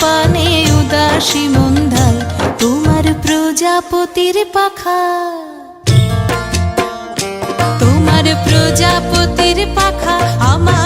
পানে উদাসী মন্ধায় তোমার প্রজাপতির পাখা। তোমার প্রজাপতির পাখা আমার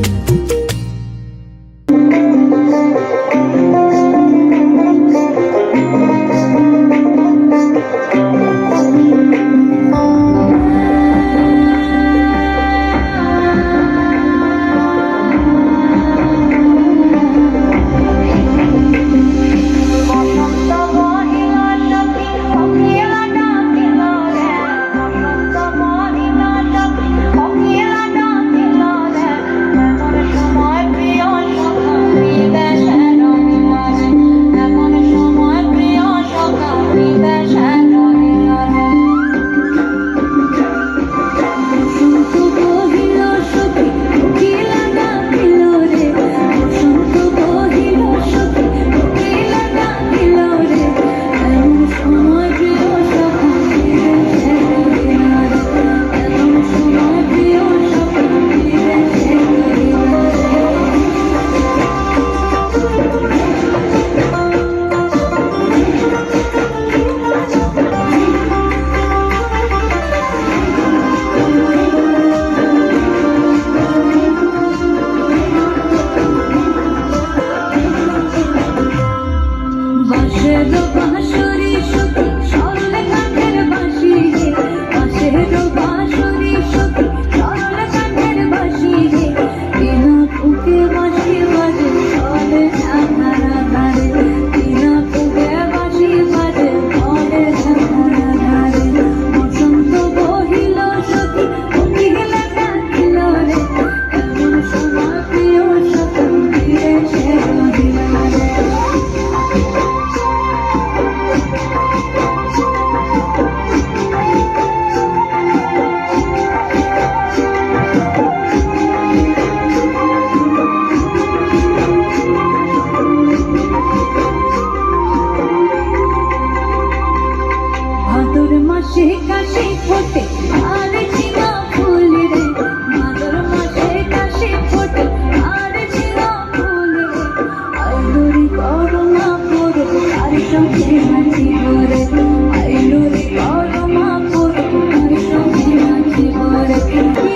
you.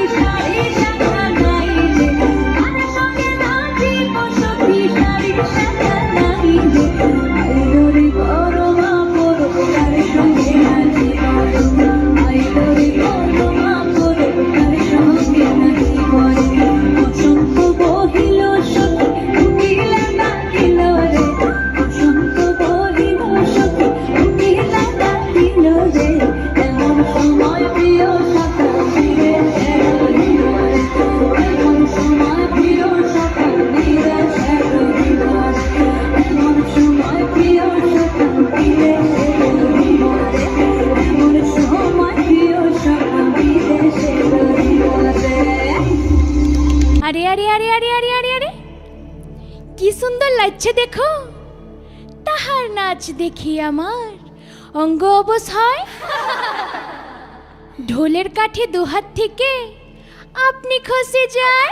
দেখি আমার? অঙ্গ অবসায় ঢোলের কাঠে দুহাত থেকে আপনি খসে যায়।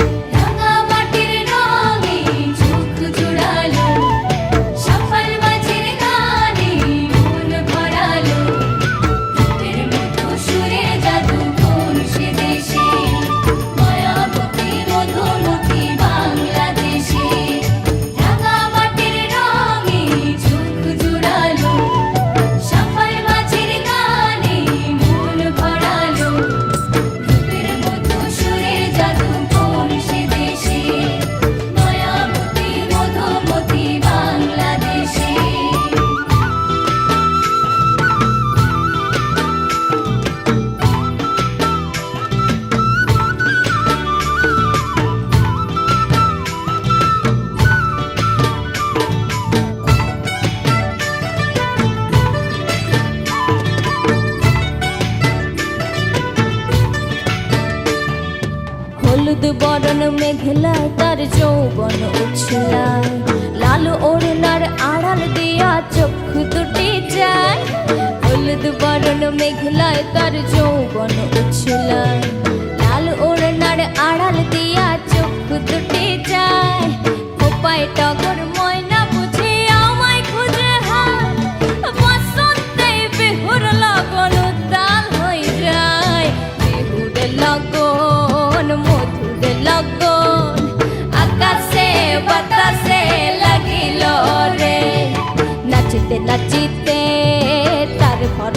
মন উছলায় লাল ওড়নার আড়াল দিয়া চক্ষু দুটি যায়। হলুদ বরণ মেঘলায় তার যৌবন উছলায় লাল ওড়নার আড়াল দিয়া চক্ষু দুটি যায়। খোপায় টক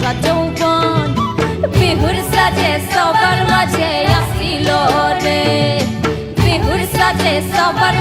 ভাঙা চৌপন বিহুর সাজে সবার মাঝে আসিল রে। বিহুর সাজে সবার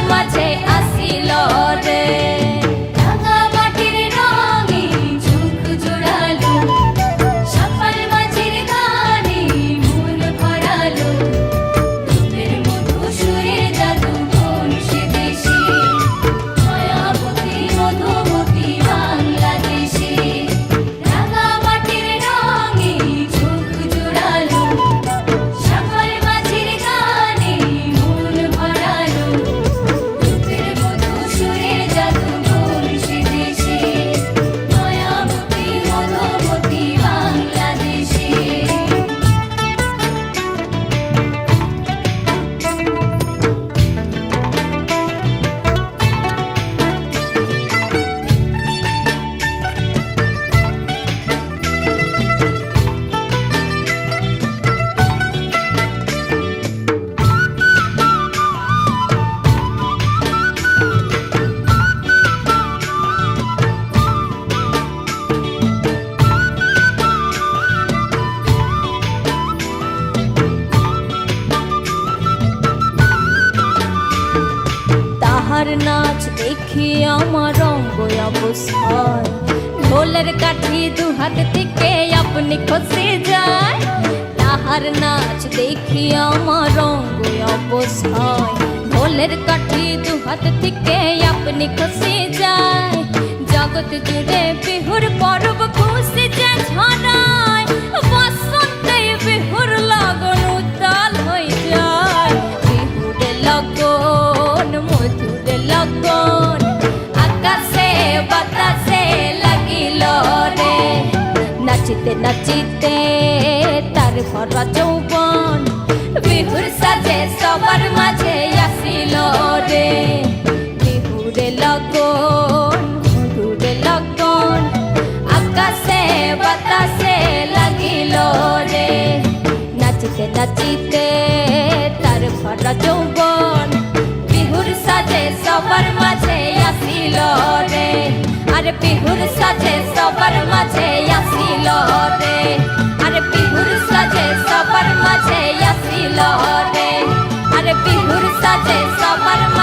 হাত থেকে আপনি খসে যায় তাহার নাচ দেখি আমার অঙ্গ অবস্থায় ঢোলের কাঠি দু হাত থেকে আপনি খসে যায় জগৎ জুড়ে বিহুর পর্ব খুশি যে ছড়ায় নাচিতে নাচিতে তার ভরা যৌবন বিহুর সাজে সবার মাঝে আসিল রে। বিহুরে লগন মধুরে লগন, আকাশে বাতাসে লাগিল রে। নাচিতে নাচিতে তার ভরা যৌবন সাজে, সবার মাঝে আসিল রে। আর পিহুর সাথে সবার মাঝে আসিল রে। আর পিহুর সাথে সবার মাঝে আসিল রে। আর পিহুর সাথে সবার